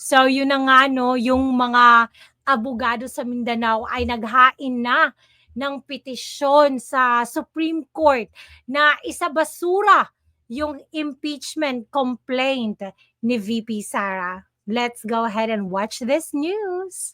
So yun na nga no, yung mga abogado sa Mindanao ay naghain na ng petisyon sa Supreme Court na isabasura yung impeachment complaint ni VP Sara. Let's go ahead and watch this news.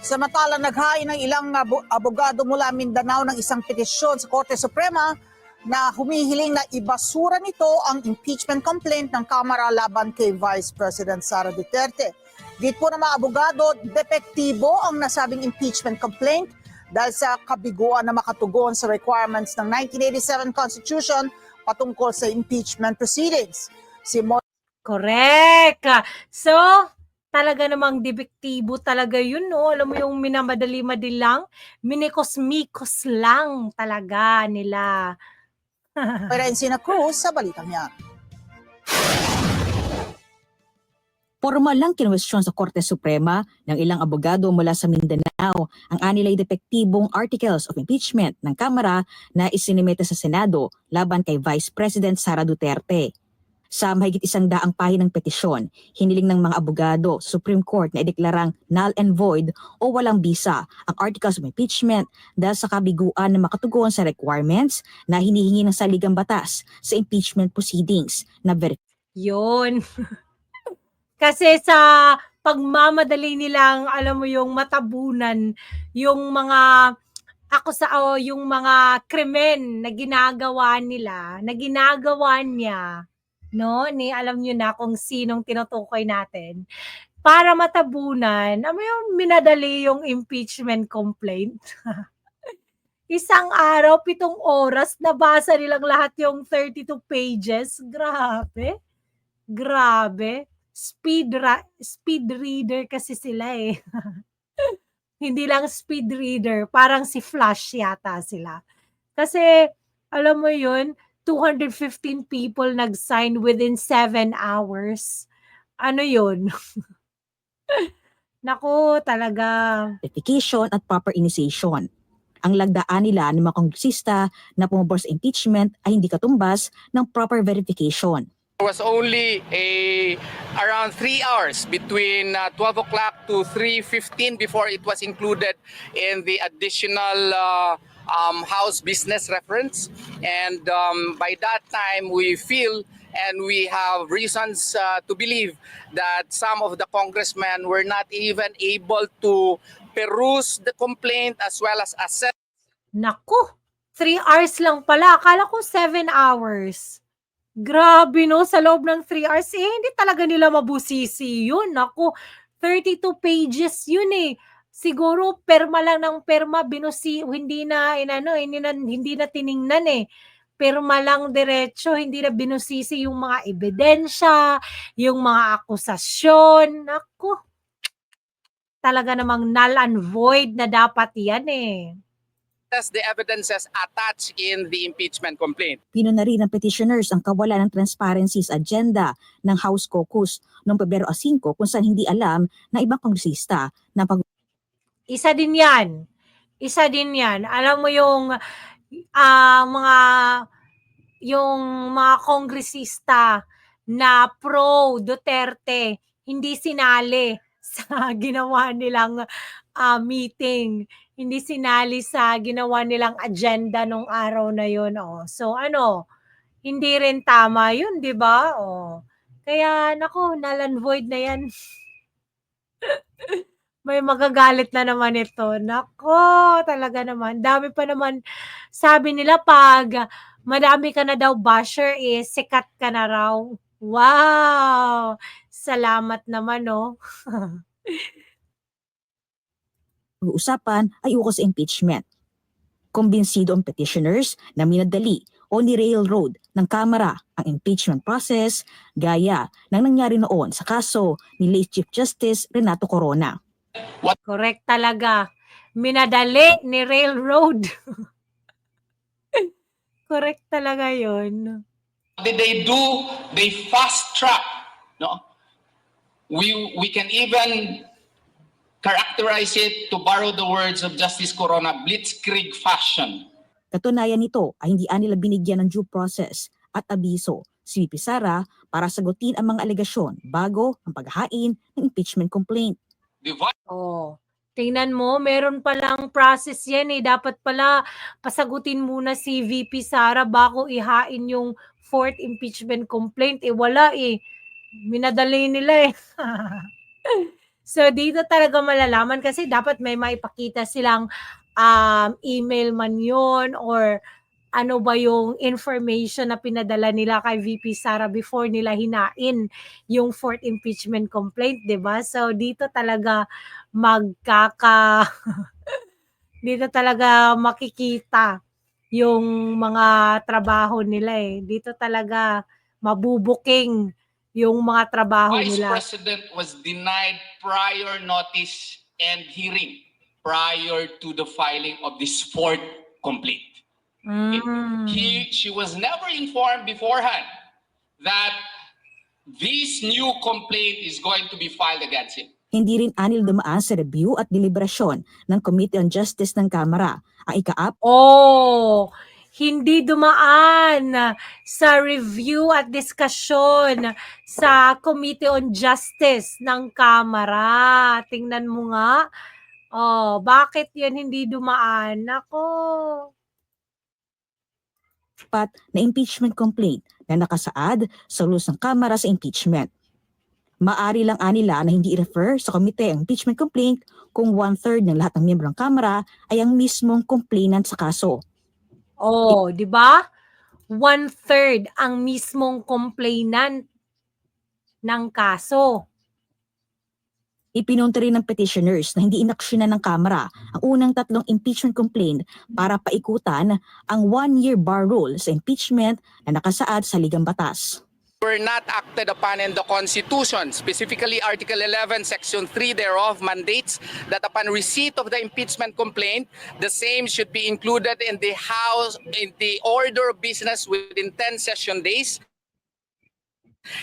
Samantala, naghain ng ilang abo- abogado mula Mindanao ng isang petisyon sa Korte Suprema na humihiling na ibasura nito ang impeachment complaint ng Kamara laban kay Vice President Sara Duterte. Dito po ng mga abogado, depektibo ang nasabing impeachment complaint dahil sa kabiguan na makatugon sa requirements ng 1987 Constitution patungkol sa impeachment proceedings. Si Mo- Correct. So, talaga namang debektibo talaga yun, no? Alam mo yung minamadali-madali lang, minikos-mikos lang talaga nila. Encina Cruz sa balitang yan. Formal lang kinwestiyon sa Korte Suprema ng ilang abogado mula sa Mindanao ang anilay depektibong articles of impeachment ng Kamara na isinimeta sa Senado laban kay Vice President Sara Duterte. Sa mahigit isang daang pahinang petisyon, hiniling ng mga abogado Supreme Court na ideklarang null and void o walang bisa ang articles of impeachment dahil sa kabiguan na makatugon sa requirements na hinihingi ng saligang batas sa impeachment proceedings na ver- Yun. Kasi sa pagmamadali nilang, alam mo yung matabunan, yung mga ako sa o yung mga krimen na ginagawa nila, na ginagawa niya, no? Ni alam niyo na kung sinong tinutukoy natin. Para matabunan, alam yung minadali yung impeachment complaint. Isang araw, pitong oras, nabasa nilang lahat yung 32 pages. Grabe. Grabe. Speed, ra- speed reader kasi sila eh. Hindi lang speed reader, parang si Flash yata sila. Kasi, alam mo yun, 215 people nag-sign within 7 hours. Ano yun? Naku, talaga. verification at proper initiation. Ang lagdaan nila ng mga kongresista na pumabor sa impeachment ay hindi katumbas ng proper verification. There was only a around three hours between uh, 12 o'clock to 3:15 before it was included in the additional uh, um, House business reference, and um, by that time we feel and we have reasons uh, to believe that some of the congressmen were not even able to peruse the complaint as well as assess Naku, 3 hours lang pala. Akala ko 7 hours. Grabe no, sa loob ng 3 hours, eh, hindi talaga nila mabusisi yun. Naku, 32 pages yun eh. Siguro perma lang ng perma, binusi, hindi na, inano, hindi na, hindi na tiningnan eh. Perma lang diretso, hindi na binusisi yung mga ebidensya, yung mga akusasyon. Naku, talaga namang null and void na dapat yan eh. the evidences attached in the impeachment complaint. Pino na rin ng petitioners ang kawalan ng transparency sa agenda ng House Caucus noong Pebrero 5 kung saan hindi alam ng ibang kongresista na pag Isa din yan. Isa din yan. Alam mo yung ah, mga yung mga kongresista na pro Duterte hindi sinali sa ginawa nilang ah, meeting. Hindi sinali sa ginawa nilang agenda nung araw na yun. Oh. So ano, hindi rin tama yun, di ba? Oh. Kaya nako, null void na yan. May magagalit na naman ito. Nako, talaga naman. Dami pa naman. Sabi nila pag madami ka na daw basher, eh, sikat ka na raw. Wow! Salamat naman, no? usapan ay ukol sa impeachment. Kumbinsido ang petitioners na minadali o ni-railroad ng Kamara ang impeachment process gaya ng nangyari noon sa kaso ni late Chief Justice Renato Corona. Correct talaga. Minadali ni railroad. Correct talaga yon. did they do? They fast track. No, we we can even characterize it to borrow the words of Justice Corona, blitzkrieg fashion. Katunayan nito ay hindi nila binigyan ng due process at abiso si VP Sara para sagutin ang mga alegasyon bago ang paghahain ng impeachment complaint. Vice Oh. Tingnan mo, meron palang process yan eh. Dapat pala pasagutin muna si VP Sara bago ihain yung fourth impeachment complaint. Eh wala eh. Minadali nila eh. so dito talaga malalaman kasi dapat may maipakita silang um, email man yun or ano ba yung information na pinadala nila kay VP Sara before nila hinain yung fourth impeachment complaint, 'di ba? So dito talaga magkaka dito talaga makikita yung mga trabaho nila eh. Dito talaga mabubuking yung mga trabaho Vice nila. President was denied prior notice and hearing prior to the filing of this fourth complaint. Mm. He, she was never informed beforehand that this new complaint is going to be filed against him. Hindi rin anil dumaan sa review at deliberasyon ng Committee on Justice ng Kamara. Ang ika Oh, hindi dumaan sa review at diskusyon sa Committee on Justice ng Kamara. Tingnan mo nga. Oh, bakit yan hindi dumaan? Nako. Na impeachment complaint na nakasaad sa rules ng Kamara sa impeachment. Maari lang anila na hindi i-refer sa komite ang impeachment complaint kung one-third ng lahat ng miyembro ng Kamara ay ang mismong complainant sa kaso. Oh, di ba? One-third ang mismong complainant ng kaso. Ipinunta rin ng petitioners na hindi inaksyonan ng Kamara ang unang tatlong impeachment complaint para paikutan ang one-year bar rule sa impeachment na nakasaad sa Ligang Batas. were not acted upon in the Constitution, specifically Article 11, Section 3 thereof mandates that upon receipt of the impeachment complaint, the same should be included in the House, in the order of business within 10 session days.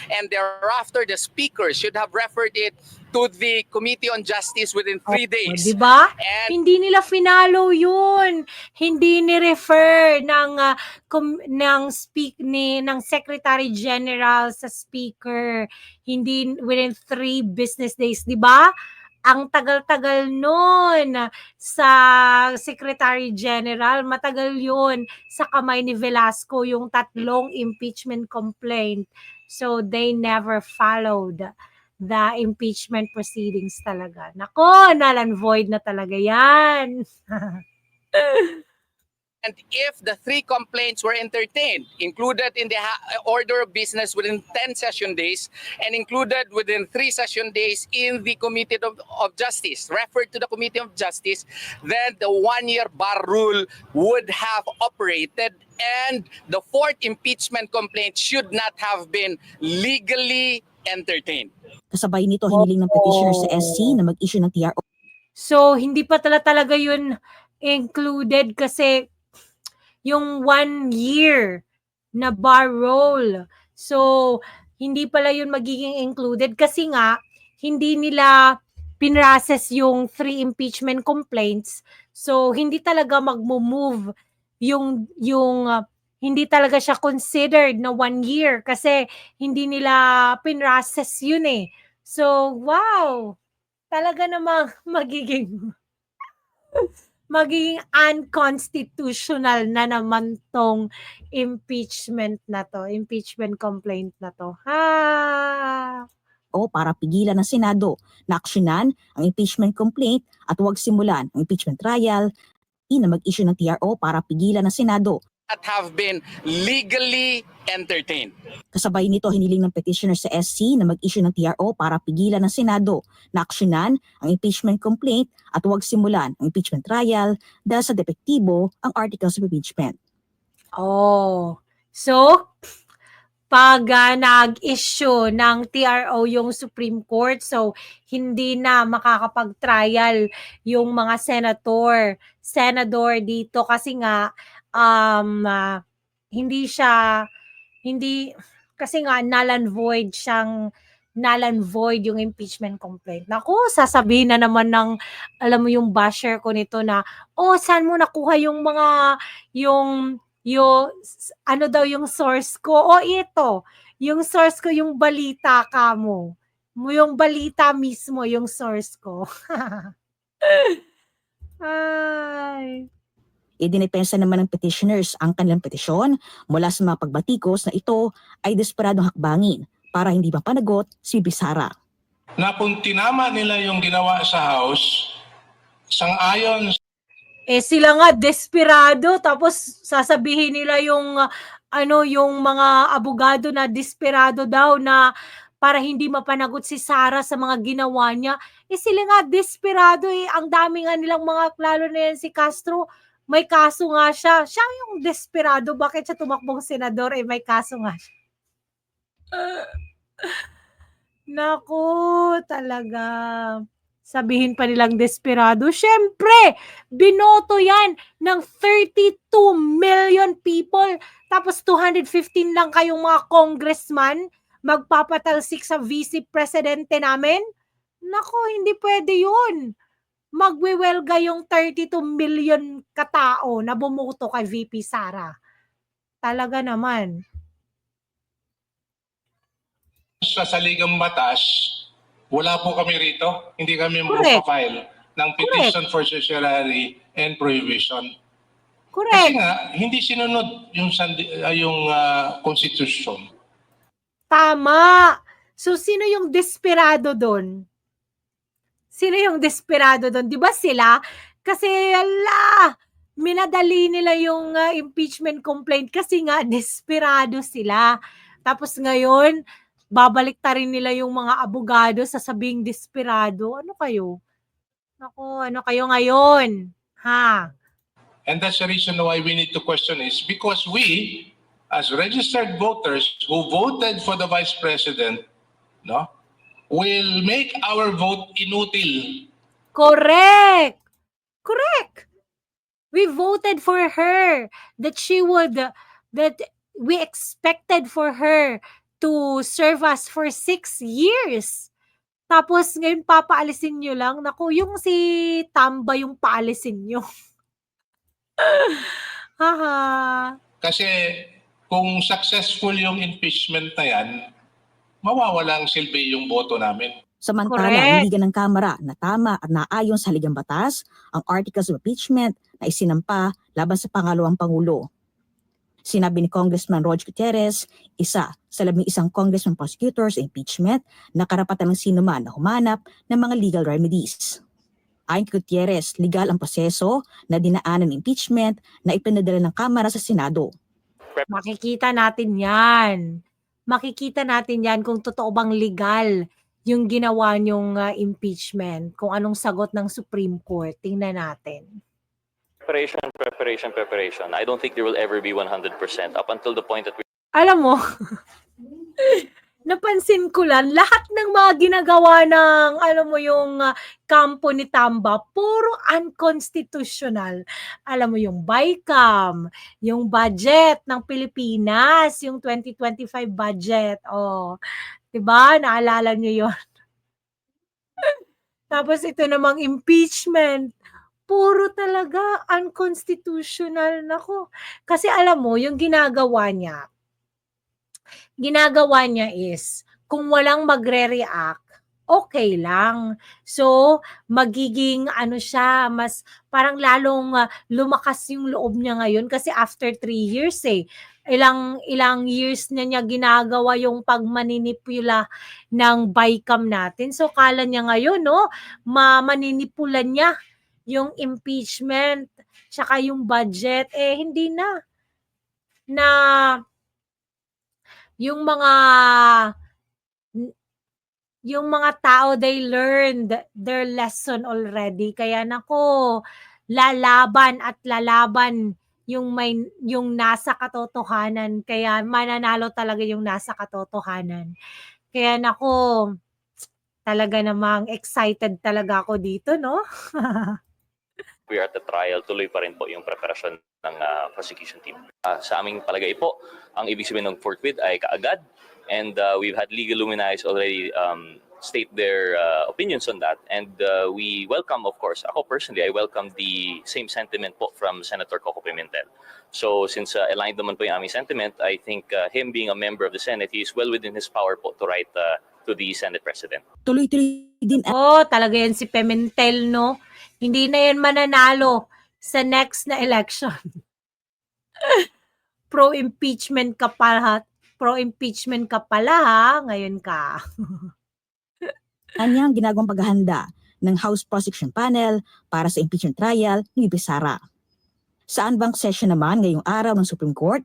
And thereafter, the Speaker should have referred it to the Committee on Justice within three Oh, days. di ba? Hindi nila finalo yun. Hindi ni-refer ng com- ng speak ni ng Secretary General sa speaker. Hindi within three business days, 'di ba? Ang tagal-tagal nun sa Secretary General, matagal yun sa kamay ni Velasco yung tatlong impeachment complaint. So they never followed the impeachment proceedings talaga. Nako, null void na talaga yan. And if the three complaints were entertained, included in the order of business within 10 session days, and included within three session days in the Committee of, of Justice, referred to the Committee of Justice, then the one year bar rule would have operated, and the fourth impeachment complaint should not have been legally entertained. Kasabay nito hiniling ng petitioner sa SC na mag-issue ng TRO So, hindi pa tala talaga yun included kasi yung one year na bar roll. So, hindi pala yun magiging included kasi nga, hindi nila pinrocess yung three impeachment complaints. So, hindi talaga magmo-move yung, yung uh, hindi talaga siya considered na one year kasi hindi nila pinrocess yun eh. So, wow! Talaga namang magiging magiging unconstitutional na naman tong impeachment na to, impeachment complaint na to. Ha! para pigilan ng Senado na aksyonan ang impeachment complaint at huwag simulan ang impeachment trial, ina mag-issue ng TRO para pigilan ng Senado. That have been legally entertained. Kasabay nito hiniling ng petitioner sa SC na mag-issue ng TRO para pigilan ng Senado na aksyonan ang impeachment complaint at huwag simulan ang impeachment trial dahil sa depektibo ang articles of impeachment. Oh. So, pag ah, nag-issue ng TRO yung Supreme Court, so hindi na makakapag-trial yung mga senator, senador dito kasi nga um ah, hindi siya hindi kasi nga null and void siyang null and void yung impeachment complaint. Naku, sasabihin na naman ng, alam mo yung basher ko nito na, oh, saan mo nakuha yung mga, yung, yung, ano daw yung source ko? O ito, yung source ko, yung balita ka mo. Mo yung balita mismo, yung source ko. Ay. Idinepensa naman ng petitioners ang kanilang petisyon mula sa mga pagbatikos na ito ay desperadong hakbangin para hindi mapanagot si Bisara. na kung tinama nila yung ginawa sa House, sang-ayon eh sila nga desperado tapos sasabihin nila yung uh, ano yung mga abogado na desperado daw na para hindi mapanagot si Sara sa mga ginawa niya. Eh sila nga desperado eh. Ang dami nga nilang mga lalo na yan si Castro. May kaso nga siya. Siya yung desperado. Bakit siya tumakbong senador? Eh may kaso nga siya. Naku, talaga. Sabihin pa nilang desperado. Siyempre, binoto yan ng 32 million people. Tapos 215 lang kayong mga congressman magpapatalsik sa vice presidente namin. Nako, hindi pwede yun. Magwewelga yung 32 million katao na bumoto kay VP Sara. Talaga naman. sa saligang batas, wala po kami rito. Hindi kami Correct. mag-file ng petition for certiorari and prohibition. Kasi Correct. nga, hindi sinunod yung, sandi- ah, yung ah, constitution. Tama. So, sino yung desperado doon? Sino yung desperado doon? Di ba sila? Kasi, ala, minadali nila yung uh, impeachment complaint kasi nga, desperado sila. Tapos ngayon, babalik ta rin nila yung mga abogado sa sabing desperado. Ano kayo? Ako, ano kayo ngayon? Ha? And that's the reason why we need to question is because we, as registered voters who voted for the vice president, no, will make our vote inutil. Correct. Correct. We voted for her that she would that we expected for her to serve us for six years. Tapos ngayon papaalisin nyo lang. Naku, yung si Tamba yung paalisin nyo. Haha. Kasi kung successful yung impeachment na yan, mawawala ang silbi yung boto namin. Samantala, Correct. hindi ng Kamara na tama at naayon sa ligang batas ang articles of impeachment na isinampa laban sa pangalawang Pangulo. Sinabi ni Congressman Roger Gutierrez, isa sa labing isang congressman prosecutors sa impeachment na karapatan ng sinuman na humanap ng mga legal remedies. Ayon kay Gutierrez, legal ang proseso na dinaanan ng impeachment na ipinadala ng Kamara sa Senado. Makikita natin yan. Makikita natin yan kung totoo bang legal yung ginawa niyong ah, impeachment. Kung anong sagot ng Supreme Court. Tingnan natin. preparation, preparation, preparation. I don't think there will ever be 100% up until the point that we Alam mo, napansin ko lang, lahat ng mga ginagawa ng, alam mo yung ah, kampo ni Tamba, puro unconstitutional. Alam mo yung BICAM, yung budget ng Pilipinas, yung 2025 budget. Oh, 'di ba? Naalala niyo 'yon. Tapos ito namang impeachment. Puro talaga unconstitutional nako. Kasi alam mo, yung ginagawa niya, ginagawa niya is, kung walang magre-react, okay lang. So, magiging ano siya, mas parang lalong ah, lumakas yung loob niya ngayon kasi after three years eh, ilang ilang years na niya ginagawa yung pagmaninipula ng BICAM natin. So, kala niya ngayon, no, ma maninipulan niya yung impeachment, tsaka yung budget, eh hindi na. Na yung mga yung mga tao they learned their lesson already. Kaya nako lalaban at lalaban yung may yung nasa katotohanan. Kaya mananalo talaga yung nasa katotohanan. Kaya nako talaga namang excited talaga ako dito no we are at the trial, tuloy pa rin po yung preparasyon ng ah, prosecution team. Ah, sa aming palagay po, ang ibig sabihin ng forthwith ay kaagad and ah, we've had legal luminaries already um, state their uh, opinions on that and uh, we welcome of course ako personally I welcome the same sentiment po from Senator Coco Pimentel so since uh, aligned naman po yung aming sentiment I think uh, him being a member of the Senate he is well within his power po to write uh, to the Senate President Tuloy-tuloy din Oh, talaga yan si Pimentel, no? Hindi na yan mananalo sa next na election. Pro-impeachment ka pala. Pro-impeachment ka pala, ha? Ngayon ka. ang ginagawang paghahanda ng House Prosecution Panel para sa impeachment trial ni VP Sara. Sa unbank session naman ngayong araw ng Supreme Court,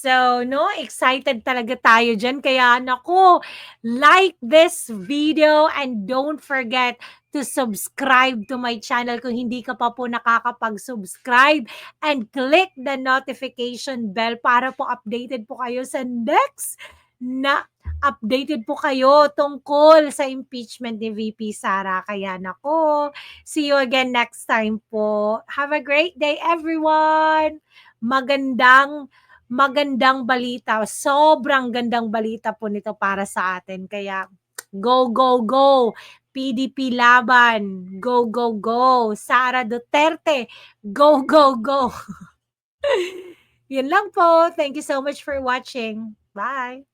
So, no, excited talaga tayo dyan. Kaya, naku, like this video and don't forget to subscribe to my channel kung hindi ka pa po nakakapag-subscribe and click the notification bell para po updated po kayo sa next na updated po kayo tungkol sa impeachment ni VP Sara. Kaya nako, see you again next time po. Have a great day everyone! Magandang magandang balita. Sobrang gandang balita po nito para sa atin. Kaya go, go, go. PDP laban. Go, go, go. Sara Duterte. Go, go, go. Yun lang po. Thank you so much for watching. Bye.